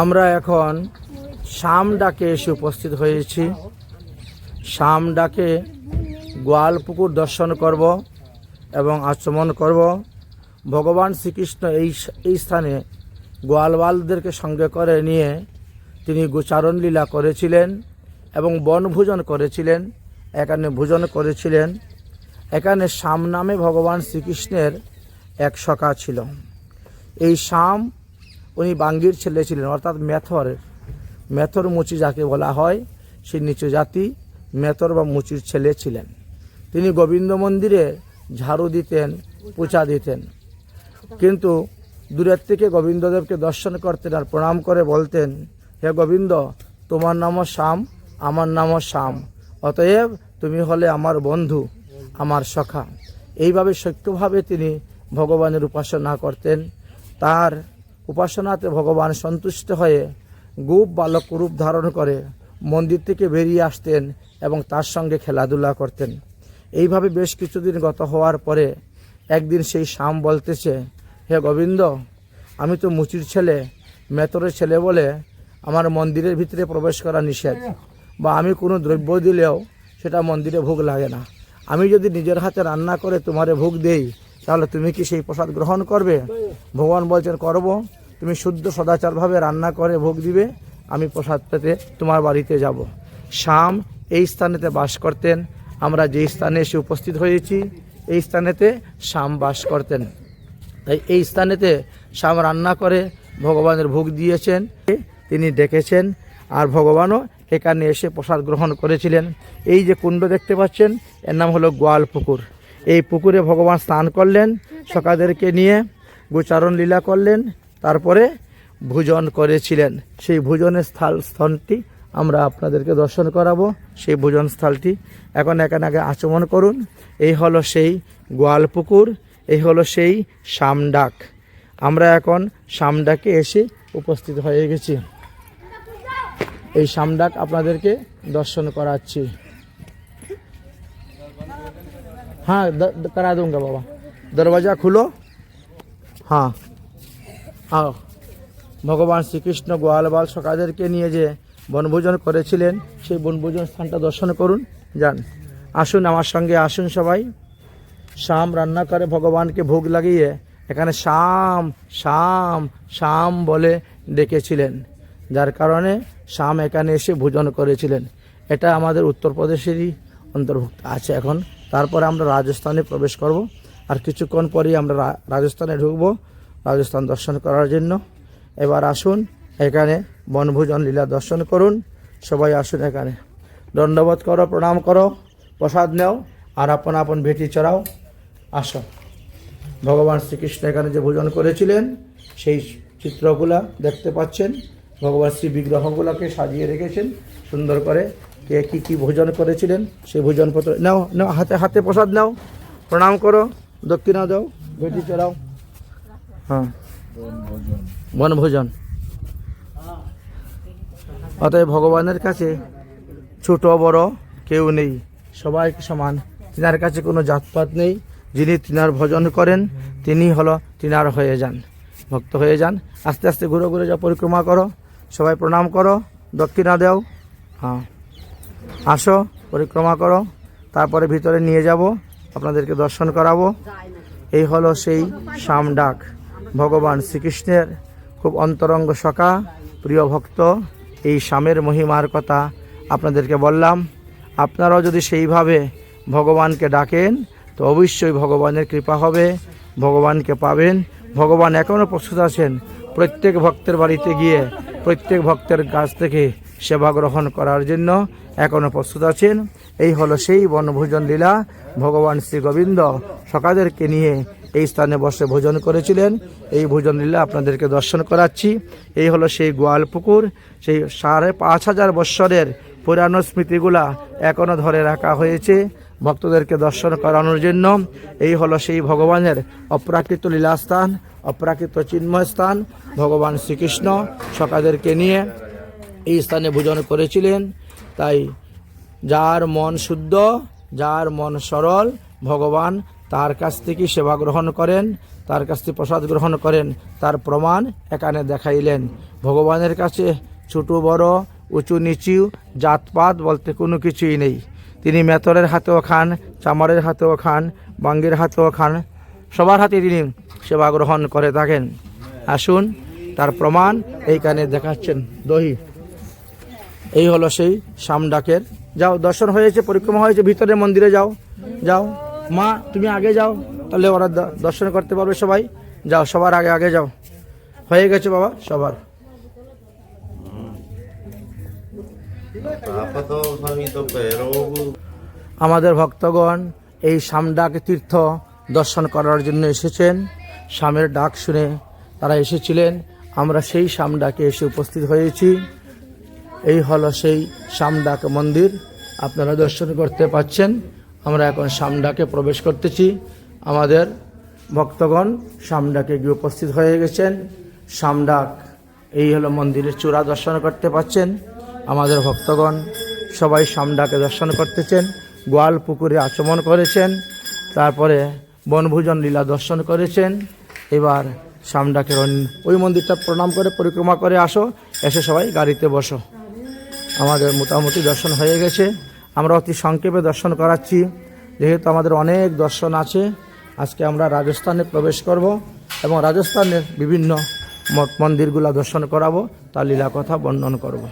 আমরা এখন শাম ডাকে এসে উপস্থিত হয়েছি। শাম ডাকে গোয়ালপুকুর দর্শন করব এবং আচমন করব। ভগবান শ্রীকৃষ্ণ এই এই স্থানে গোয়ালবালদেরকে সঙ্গে করে নিয়ে তিনি গোচারণ লীলা করেছিলেন এবং বনভোজন করেছিলেন, এখানে ভোজন করেছিলেন। এখানে শাম নামে ভগবান শ্রীকৃষ্ণের এক সখা ছিল। এই শাম উনি বাঙ্গির ছেলে ছিলেন, অর্থাৎ মেথর। মেথর মুচি যাকে বলা হয়, সেই নিচু জাতি মেথর বা মুচির ছেলে ছিলেন। তিনি গোবিন্দ মন্দিরে ঝাড়ু দিতেন, পূজা দিতেন। কিন্তু দূরের থেকে গোবিন্দদেবকে দর্শন করতেন আর প্রণাম করে বলতেন, হে গোবিন্দ, তোমার নামও শ্যাম, আমার নামও শ্যাম। অতএব তুমি হলে আমার বন্ধু, আমার সখা। এইভাবে সত্যভাবে তিনি ভগবানের উপাসনা করতেন। তার উপাসনাতে ভগবান সন্তুষ্ট হয়ে গুপ বালক রূপ ধারণ করে মন্দির থেকে বেরিয়ে আসতেন এবং তার সঙ্গে খেলাধুলা করতেন। এইভাবে বেশ কিছুদিন গত হওয়ার পরে একদিন সেই শাম বলতেছে, হে গোবিন্দ, আমি তো মুচির ছেলে, মেতরের ছেলে বলে আমার মন্দিরের ভিতরে প্রবেশ করা নিষেধ বা আমি কোনো দ্রব্য দিলেও সেটা মন্দিরে ভোগ লাগে না। আমি যদি নিজের হাতে রান্না করে তোমারে ভোগ দেই, তাহলে তুমি কি সেই প্রসাদ গ্রহণ করবে? ভগবান বলছেন, করব। তুমি শুদ্ধ সদাচারভাবে রান্না করে ভোগ দিবে, আমি প্রসাদ পেতে তোমার বাড়িতে যাব। শাম এই স্থানেতে বাস করতেন, আমরা যেই স্থানে এসে উপস্থিত হয়েছি, এই স্থানেতে শাম বাস করতেন। তাই এই স্থানেতে শাম রান্না করে, ভগবানের ভোগ দিয়েছেন, তিনি ডেকেছেন, আর ভগবানও এখানে এসে প্রসাদ গ্রহণ করেছিলেন। এই যে কুণ্ড দেখতে পাচ্ছেন, এর নাম হলো গোয়াল পুকুর। এই পুকুরে ভগবান স্নান করলেন, সকাদেরকে নিয়ে গোচারণ লীলা করলেন তারপরে ভোজন করেছিলেন সেই ভোজনের স্থল স্থানটি আমরা আপনাদেরকে দর্শন করাবো সেই ভোজন স্থলটি এখন এখানে আগে আচমন করুন এই হলো সেই গোয়াল পুকুর এই হলো সেই শামডাক আমরা এখন শামডাকে এসে উপস্থিত হয়ে গেছি এই শামডাক আপনাদেরকে দর্শন করাচ্ছি हाँ द, द, करा दूंगा बाबा दरवाज़ा खुलो हाँ आओ ভগবান শ্রীকৃষ্ণ গোয়ালবাল সকাদেরকে নিয়ে যে বনভোজন করেছিলেন, সেই বনভোজন স্থানটা দর্শন করুন, যান। আসুন আমার সঙ্গে, আসুন সবাই। শাম রান্না করে ভগবানকে ভোগ লাগিয়ে এখানে শাম শাম শাম বলে ডেকেছিলেন। যার কারণে শাম এখানে এসে ভোজন করেছিলেন। এটা আমাদের উত্তরপ্রদেশেরই অন্তর্ভুক্ত আছে এখন। তারপরে আমরা রাজস্থানে প্রবেশ করব। আর কিছুক্ষণ পরেই আমরা রাজস্থানে ঢুকব। রাজস্থান দর্শন করার জন্য। এবার আসুন এখানে বনভোজন লীলা দর্শন করুন। সবাই আসুন এখানে। দণ্ডবোধ করো, প্রণাম করো, প্রসাদ নেও, আর আপন আপন ভেটি চড়াও। আসো। ভগবান শ্রীকৃষ্ণ এখানে যে ভোজন করেছিলেন, সেই চিত্রগুলা দেখতে পাচ্ছেন। ভগবান শ্রী বিগ্রহগুলোকে সাজিয়ে রেখেছেন, সুন্দর করে কে কী কী ভোজন করেছিলেন, সেই ভোজনপত্র নাও নাও, হাতে হাতে প্রসাদ নাও। প্রণাম করো, দক্ষিণা দাও, ভেটি চড়াও। হ্যাঁ। বনভোজন। অতএব ভগবানের কাছে ছোট বড় কেউ নেই, সবাই সমান। তিনার কাছে কোনো জাতপাত নেই, যিনি তিনার ভজন করেন, তিনি হলো তিনার হয়ে যান। ভক্ত হয়ে যান। আস্তে আস্তে ঘুরে ঘুরে যা পরিক্রমা করো, সবাই প্রণাম করো, দক্ষিণা দেও। হ্যাঁ। আসো, পরিক্রমা করো, তারপরে ভিতরে নিয়ে যাব, আপনাদেরকে দর্শন করাবো। এই হলো সেই শামডাক ভগবান শ্রীকৃষ্ণের খুব অন্তরঙ্গ সখা, প্রিয় ভক্ত, এই শামের মহিমার কথা আপনাদেরকে বললাম। আপনারাও যদি সেইভাবে ভগবানকে ডাকেন, তো অবশ্যই ভগবানের কৃপা হবে, ভগবানকে পাবেন। ভগবান এখনও প্রস্তুত আছেন। প্রত্যেক ভক্তের বাড়িতে গিয়ে, প্রত্যেক ভক্তের কাছ থেকে সেবা গ্রহণ করার জন্য এখনও প্রস্তুত আছেন। এই হলো সেই বনভোজন লীলা। ভগবান শ্রী গোবিন্দ সকাদেরকে নিয়ে এই স্থানে বসে ভোজন করেছিলেন। এই ভোজন লীলা আপনাদেরকে দর্শন করাচ্ছি। এই হলো সেই গোয়াল পুকুর। সেই সাড়ে পাঁচ হাজার বৎসরের পুরানো স্মৃতিগুলা এখনও ধরে রাখা হয়েছে ভক্তদেরকে দর্শন করানোর জন্য। এই হলো সেই ভগবানের অপ্রাকৃত লীলাস্থান, অপ্রাকৃত চিন্ময় স্থান ভগবান শ্রীকৃষ্ণ সকাদেরকে নিয়ে এই স্থানে ভোজন করেছিলেন। তাই যার মন শুদ্ধ, যার মন সরল, ভগবান তার কাছ থেকে সেবা গ্রহণ করেন, তার কাছ থেকে প্রসাদ গ্রহণ করেন, তার প্রমাণ এখানে দেখাইলেন। ভগবানের কাছে ছোট, বড়, উঁচু, নিচু, জাতপাত বলতে কোনো কিছুই নেই। তিনি মেতরের হাতেও খান চামারের হাতেও খান, বাঙ্গের হাতেও খান, সবার হাতে তিনি সেবা গ্রহণ করে থাকেন। আসুন, তার প্রমাণ এইখানে দেখাচ্ছেন, দহি। এই হলো সেই শামডাকের যাও, দর্শন হয়েছে, পরিক্রমা হয়েছে, ভিতরে মন্দিরে যাও যাও। মা, তুমি আগে যাও, তাহলে ওরা দর্শন করতে পারবে সবাই। যাও, সবার আগে আগে যাও। হয়ে গেছে বাবা, সবার। আমাদের ভক্তগণ এই শামডাক তীর্থ দর্শন করার জন্য এসেছেন। শামের ডাক শুনে তারা এসেছিলেন। আমরা সেই শামডাকে এসে উপস্থিত হয়েছি। এই হলো সেই শামডাক মন্দির। আপনারা দর্শন করতে পাচ্ছেন। আমরা এখন সামডাকে প্রবেশ করতেছি। আমাদের ভক্তগণ সামডাকে গিয়ে উপস্থিত হয়ে গেছেন। সামডাক, এই হলো মন্দিরের চূড়া দর্শন করতে পাচ্ছেন। আমাদের ভক্তগণ সবাই সামডাকে দর্শন করতেছেন, গোয়াল পুকুরে আচমন করেছেন, তারপরে বনভোজন লীলা দর্শন করেছেন। এবার সামডাকে ওই মন্দিরটা প্রণাম করে, পরিক্রমা করে আসো, এসে সবাই গাড়িতে বসো। আমাদের মোটামুটি দর্শন হয়ে গেছে। আমরা অতি সংক্ষেপে দর্শন করাচ্ছি। যেহেতু আমাদের অনেক দর্শন আছে, আজকে আমরা রাজস্থানে প্রবেশ করব এবং রাজস্থানের বিভিন্ন মঠ মন্দিরগুলো দর্শন করাবো, তার লীলা কথা বর্ণন করব।